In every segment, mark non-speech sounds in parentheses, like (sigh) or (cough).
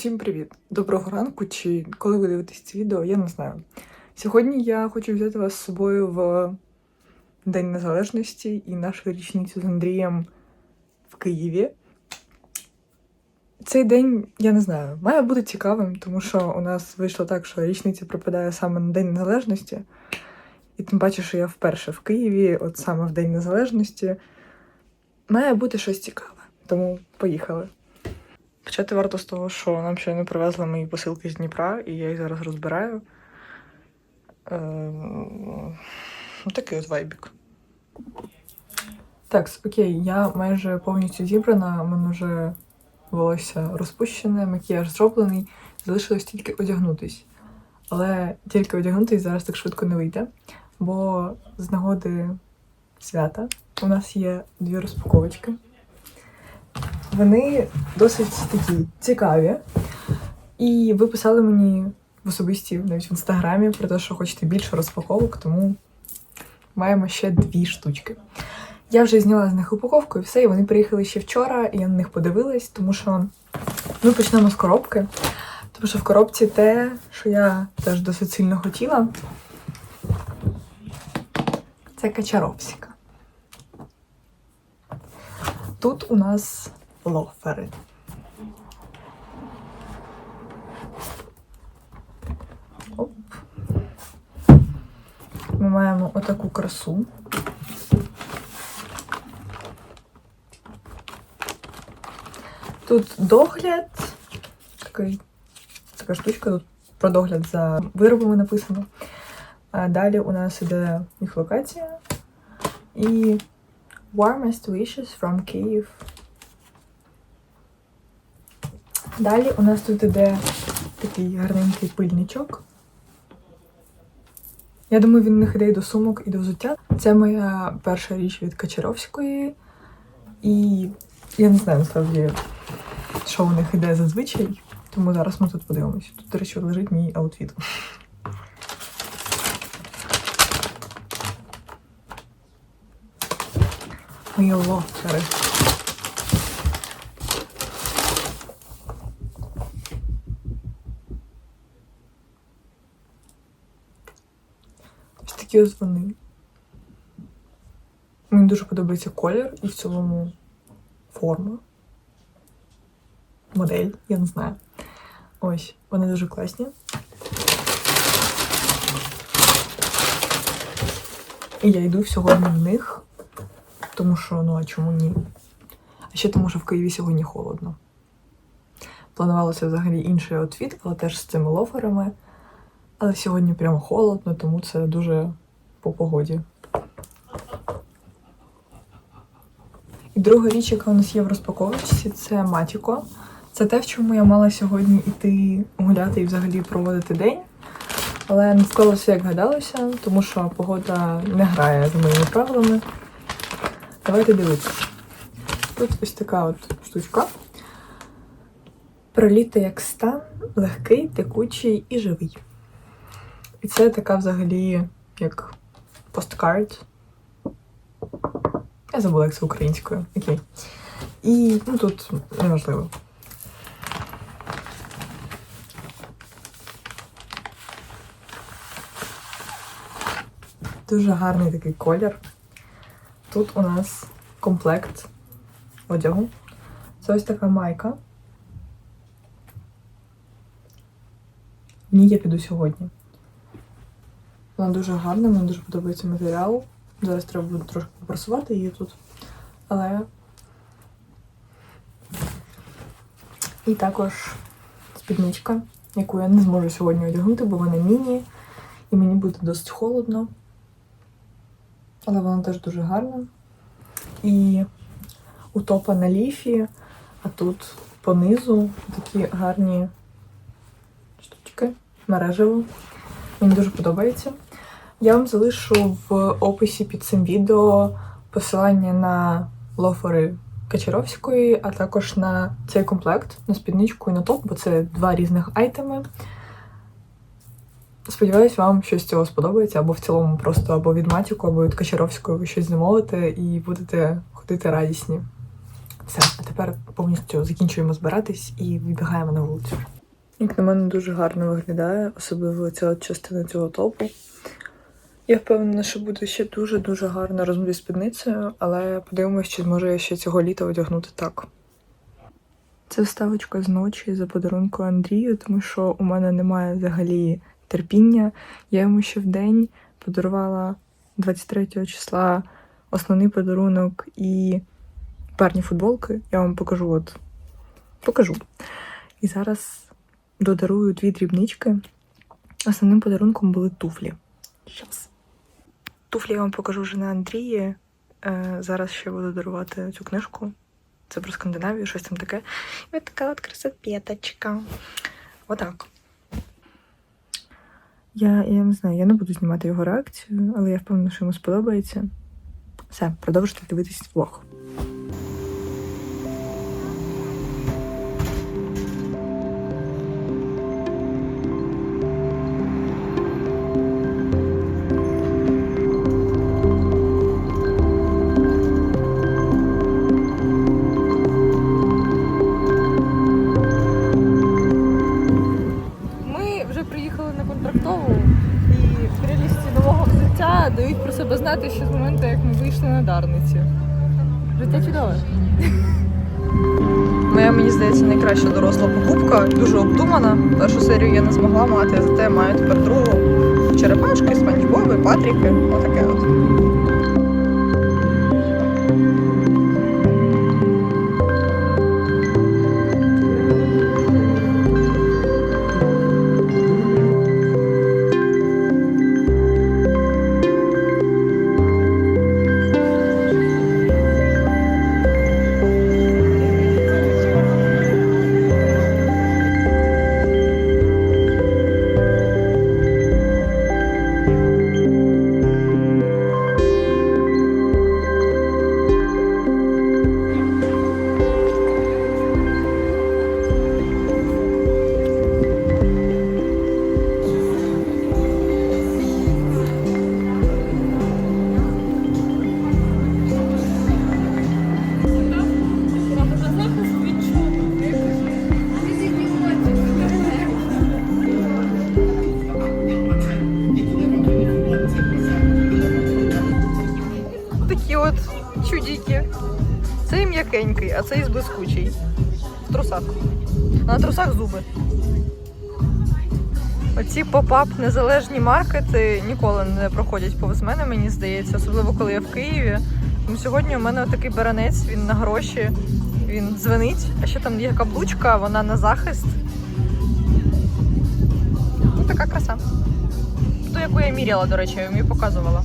Всім привіт! Доброго ранку, чи коли ви дивитесь це відео, я не знаю. Сьогодні я хочу взяти вас з собою в День Незалежності і нашу річницю з Андрієм в Києві. Цей день, я не знаю, має бути цікавим, тому що у нас вийшло так, що річниця припадає саме на День Незалежності. І тим паче, що я вперше в Києві, от саме в День Незалежності. Має бути щось цікаве. Тому поїхали. Почати варто з того, що нам щойно привезли мої посилки з Дніпра, і я їх зараз розбираю. Е, ну, такий от вайбік. Так, окей, я майже повністю зібрана, у мене вже волосся розпущене, макіяж зроблений, залишилось тільки одягнутись. Але тільки одягнутись зараз так швидко не вийде, бо з нагоди свята у нас є дві розпаковочки. Вони досить такі цікаві. І ви писали мені в особисті, навіть в інстаграмі, про те, що хочете більше розпаковок, тому маємо ще дві штучки. Я вже зняла з них упаковку і все, і вони приїхали ще вчора, і я на них подивилась, тому що ми почнемо з коробки. Тому що в коробці те, що я теж досить сильно хотіла. Це Качаровська. Тут у нас лофери. Оп. Ми маємо отаку красу. Тут догляд, такий, така штучка, тут про догляд за виробами написано. А далі у нас іде їх локація. І Warmest wishes from Kyiv. Далі у нас тут іде такий гарненький пильничок. Я думаю, він в них іде і до сумок, і до взуття. Це моя перша річ від Качаровської. І я не знаю насправді, що у них іде зазвичай. Тому зараз ми тут подивимося. Тут, до речі, лежить мій аутфіт. Мої лофтери. Такі вони. Мені дуже подобається колір і в цілому форма. Модель, я не знаю. Ось, вони дуже класні. І я йду сьогодні в них, тому що, ну а чому ні? А ще тому, що в Києві сьогодні холодно. Планувалося взагалі інший outfit, але теж з цими лоферами. Але сьогодні прямо холодно, тому це дуже по погоді. І друга річ, яка у нас є в розпаковочці, це Матіко. Це те, в чому я мала сьогодні йти гуляти і взагалі проводити день. Але не склалося, як гадалося, тому що погода не грає за моїми правилами. Давайте дивитися. Тут ось така от штучка. Проліти як стан, легкий, текучий і живий. І це така взагалі як посткард. Я забула, як це українською. Окей. І ну, тут неважливо. Дуже гарний такий колір. Тут у нас комплект одягу. Це ось така майка. В ній я піду сьогодні. Вона дуже гарна, мені дуже подобається матеріал. Зараз треба буде трошки попрасувати її тут. Але. І також спідничка, яку я не зможу сьогодні одягнути, бо вона міні, і мені буде досить холодно. Але вона теж дуже гарна. І у топа на ліфі, а тут понизу такі гарні штучки, мережево. Мені дуже подобається. Я вам залишу в описі під цим відео посилання на лофери Качаровської, а також на цей комплект, на спідничку і на топ, бо це два різних айтеми. Сподіваюсь, вам щось цього сподобається, або в цілому просто або від Матіку, або від Качаровської ви щось замовите і будете ходити радісні. Все, а тепер повністю закінчуємо збиратись і вибігаємо на вулицю. Як на мене дуже гарно виглядає, особливо ця частина цього топу. Я впевнена, що буде ще дуже-дуже гарно зі спідницею, але подивимось, чи зможу я ще цього літа одягнути так. Це вставочка з ночі за подарунку Андрію, тому що у мене немає взагалі терпіння. Я йому ще в день подарувала 23 числа основний подарунок і парні футболки. Я вам покажу от покажу. І зараз додарую дві дрібнички. Основним подарунком були туфлі. Щас. Туфлі я вам покажу вже на Андрії. Е, зараз ще буду дарувати цю книжку. Це про Скандинавію, щось там таке. І от така от красотпеточка. Отак. Я, я не знаю, я не буду знімати його реакцію, але я впевнена, що йому сподобається. Все, продовжуйте дивитись влог. Себе знати ще з моменту, як ми вийшли на Дарниці. Життя чудове. Моя, мені здається, найкраща доросла покупка, дуже обдумана. Першу серію я не змогла мати, зате маю тепер другу. Черепашки, спанчбоби, патріки. Отаке от. Цей блискучий. В трусах. А на трусах зуби. Оці поп-ап незалежні маркети ніколи не проходять повз мене, мені здається, особливо коли я в Києві. Тому сьогодні у мене такий баранець, він на гроші, він дзвенить, а ще там є каблучка, вона на захист. Ну, така краса. Ту, яку я міряла, до речі, я їм показувала.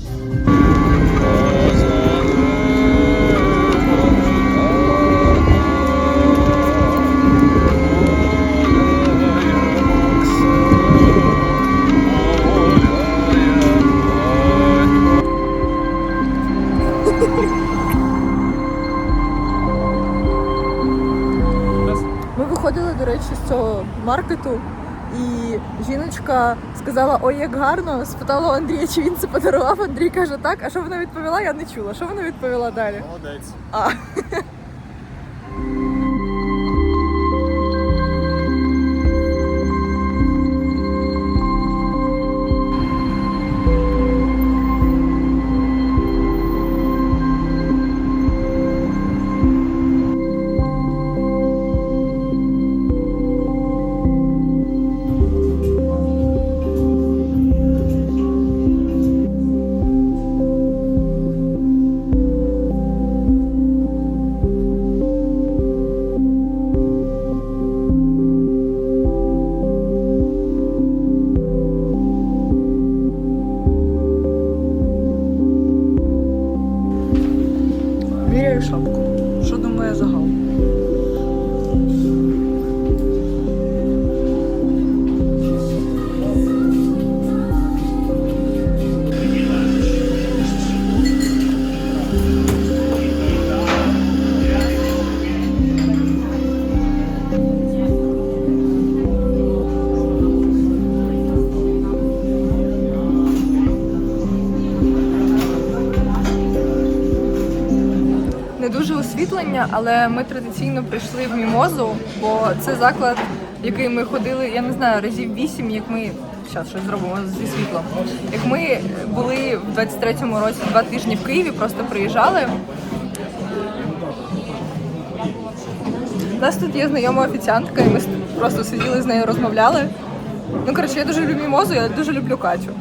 Маркету, і жіночка сказала: Ой, як гарно! Спитала у Андрія, чи він це подарував. Андрій каже, так. А що вона відповіла? Я не чула. Що вона відповіла далі? Молодець. А. шапку. Що думає загал? Запитання, але ми традиційно прийшли в мімозу, бо це заклад, який ми ходили, я не знаю, разів вісім, як ми. Зараз щось зробимо зі світлом. Як ми були в 23-му році два тижні в Києві, просто приїжджали. У нас тут є знайома офіціантка, і ми просто сиділи з нею, розмовляли. Ну, коротше, я дуже люблю мімозу, я дуже люблю Катю.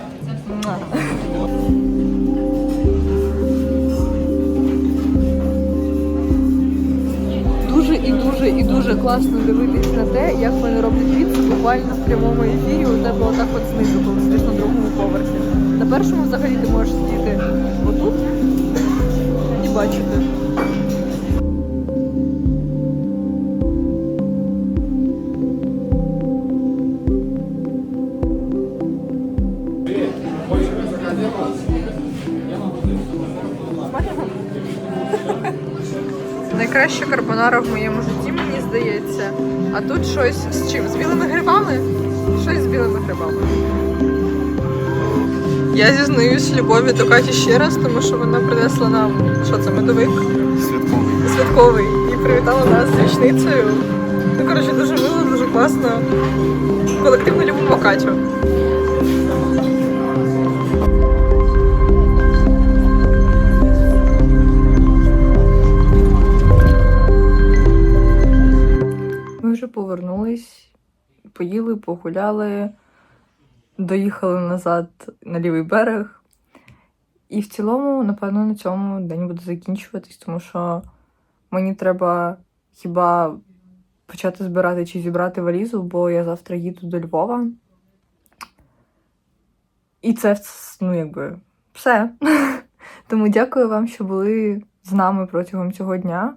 І дуже і дуже класно дивитись на те, як вони роблять піцу буквально в прямому ефірі. У тебе отак от знизу, коли сидиш на другому поверсі. На першому взагалі ти можеш сидіти отут і бачити. Найкраща карбонара в моєму житті, мені здається. А тут щось з чим? З білими грибами? Щось з білими грибами. Я зізнаюсь любові до Каті ще раз, тому що вона принесла нам що це, медовик Святковий. святковий і привітала нас з річницею. Ну, коротше, дуже мило, дуже класно. Колективно любимо Катю. Поїли, погуляли, доїхали назад на лівий берег. І в цілому, напевно, на цьому день буде закінчуватись, тому що мені треба хіба почати збирати чи зібрати валізу, бо я завтра їду до Львова. І це ну, якби все. (laughs) Тому дякую вам, що були з нами протягом цього дня.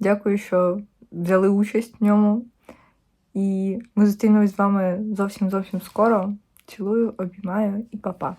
Дякую, що взяли участь в ньому. І ми зустрінемось з вами зовсім зовсім скоро. Цілую, обіймаю і па-па!